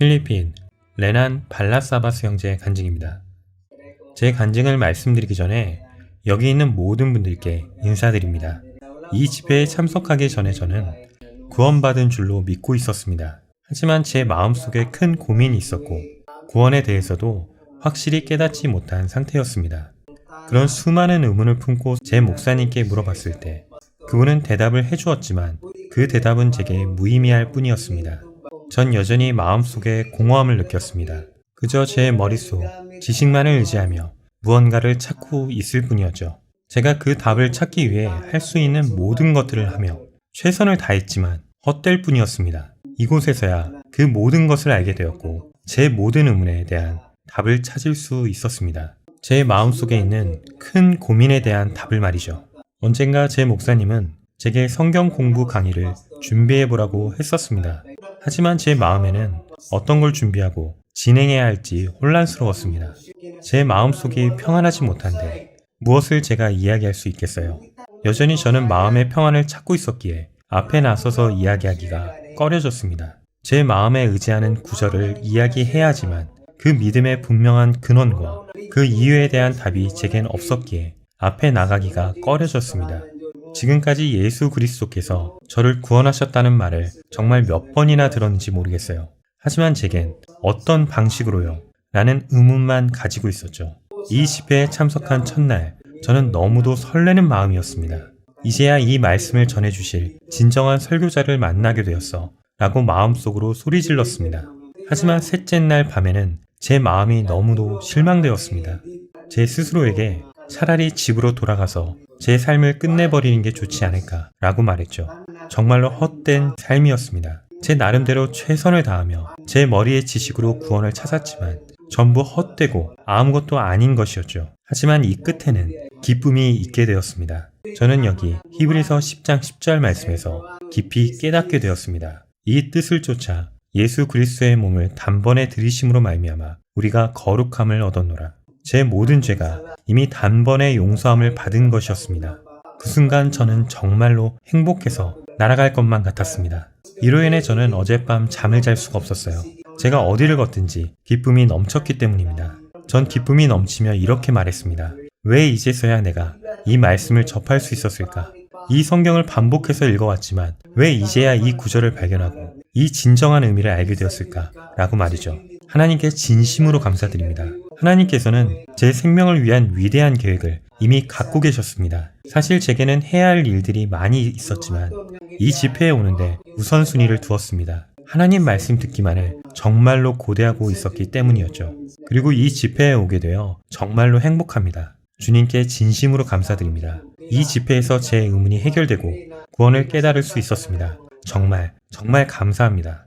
필리핀 레난 발라사바스 형제의 간증입니다. 제 간증을 말씀드리기 전에 여기 있는 모든 분들께 인사드립니다. 이 집회에 참석하기 전에 저는 구원받은 줄로 믿고 있었습니다. 하지만 제 마음속에 큰 고민이 있었고 구원에 대해서도 확실히 깨닫지 못한 상태였습니다. 그런 수많은 의문을 품고 제 목사님께 물어봤을 때 그분은 대답을 해주었지만 그 대답은 제게 무의미할 뿐이었습니다. 전 여전히 마음속에 공허함을 느꼈습니다. 그저 제 머릿속 지식만을 의지하며 무언가를 찾고 있을 뿐이었죠. 제가 그 답을 찾기 위해 할 수 있는 모든 것들을 하며 최선을 다했지만 헛될 뿐이었습니다. 이곳에서야 그 모든 것을 알게 되었고 제 모든 의문에 대한 답을 찾을 수 있었습니다. 제 마음속에 있는 큰 고민에 대한 답을 말이죠. 언젠가 제 목사님은 제게 성경 공부 강의를 준비해 보라고 했었습니다. 하지만 제 마음에는 어떤 걸 준비하고 진행해야 할지 혼란스러웠습니다. 제 마음속이 평안하지 못한데 무엇을 제가 이야기할 수 있겠어요? 여전히 저는 마음의 평안을 찾고 있었기에 앞에 나서서 이야기하기가 꺼려졌습니다. 제 마음에 의지하는 구절을 이야기해야 하지만 그 믿음의 분명한 근원과 그 이유에 대한 답이 제겐 없었기에 앞에 나가기가 꺼려졌습니다. 지금까지 예수 그리스도께서 저를 구원하셨다는 말을 정말 몇 번이나 들었는지 모르겠어요. 하지만 제겐 어떤 방식으로요? 라는 의문만 가지고 있었죠. 이 집회에 참석한 첫날, 저는 너무도 설레는 마음이었습니다. 이제야 이 말씀을 전해주실 진정한 설교자를 만나게 되었어. 라고 마음속으로 소리 질렀습니다. 하지만 셋째 날 밤에는 제 마음이 너무도 실망되었습니다. 제 스스로에게 차라리 집으로 돌아가서 제 삶을 끝내버리는 게 좋지 않을까 라고 말했죠. 정말로 헛된 삶이었습니다. 제 나름대로 최선을 다하며 제 머리의 지식으로 구원을 찾았지만 전부 헛되고 아무것도 아닌 것이었죠. 하지만 이 끝에는 기쁨이 있게 되었습니다. 저는 여기 히브리서 10장 10절 말씀에서 깊이 깨닫게 되었습니다. 이 뜻을 쫓아 예수 그리스도의 몸을 단번에 들이심으로 말미암아 우리가 거룩함을 얻었노라. 제 모든 죄가 이미 단번에 용서함을 받은 것이었습니다. 그 순간 저는 정말로 행복해서 날아갈 것만 같았습니다. 이로 인해 저는 어젯밤 잠을 잘 수가 없었어요. 제가 어디를 걷든지 기쁨이 넘쳤기 때문입니다. 전 기쁨이 넘치며 이렇게 말했습니다. 왜 이제서야 내가 이 말씀을 접할 수 있었을까? 이 성경을 반복해서 읽어왔지만 왜 이제야 이 구절을 발견하고 이 진정한 의미를 알게 되었을까? 라고 말이죠. 하나님께 진심으로 감사드립니다. 하나님께서는 제 생명을 위한 위대한 계획을 이미 갖고 계셨습니다. 사실 제게는 해야 할 일들이 많이 있었지만 이 집회에 오는데 우선순위를 두었습니다. 하나님 말씀 듣기만을 정말로 고대하고 있었기 때문이었죠. 그리고 이 집회에 오게 되어 정말로 행복합니다. 주님께 진심으로 감사드립니다. 이 집회에서 제 의문이 해결되고 구원을 깨달을 수 있었습니다. 정말, 정말 감사합니다.